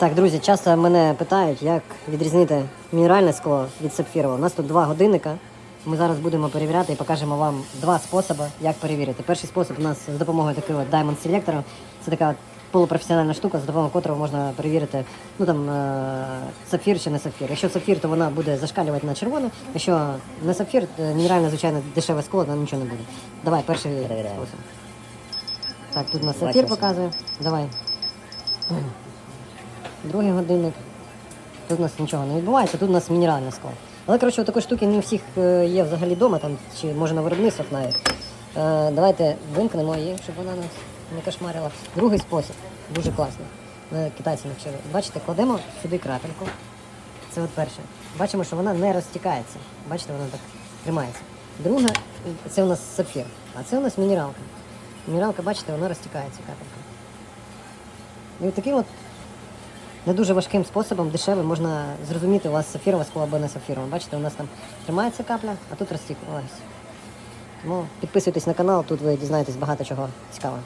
Так, друзі, часто мене питають, як відрізнити мінеральне скло від сапфірового. У нас тут два годинника. Ми зараз будемо перевіряти і покажемо вам два способи, як перевірити. Перший спосіб у нас з допомогою такого Diamond Selector. Це така полупрофесіональна штука, з допомогою котрого можна перевірити ну, там, е, сапфір чи не сапфір. Якщо сапфір, то вона буде зашкалювати на червоне. Якщо не сапфір, то мінеральне, звичайно, дешеве скло, там нічого не буде. Давай, перший Перевіряємо. спосіб. Так, тут у нас сапфір показує. Давай. Другий годинник. Тут у нас нічого не відбувається, тут у нас мінеральне скло. Але коротше, такої штуки не у всіх е, є взагалі вдома, там, чи може на виробництвах навіть. Е, давайте вимкнемо її, щоб вона нас не кошмарила. Другий спосіб, дуже класний. Мене китайці навчили. Бачите, кладемо сюди крапельку. Це от перше. Бачимо, що вона не розтікається. Бачите, вона так тримається. Друге, це у нас сапфір, а це у нас мінералка. Мінералка, бачите, вона розтікається капелька. І от таким от не дуже важким способом, дешевим, можна зрозуміти, у вас сапфірове скло або не сапфірове. Бачите, у нас там тримається капля, а тут розтікнулася. Тому підписуйтесь на канал, тут ви дізнаєтесь багато чого цікавого.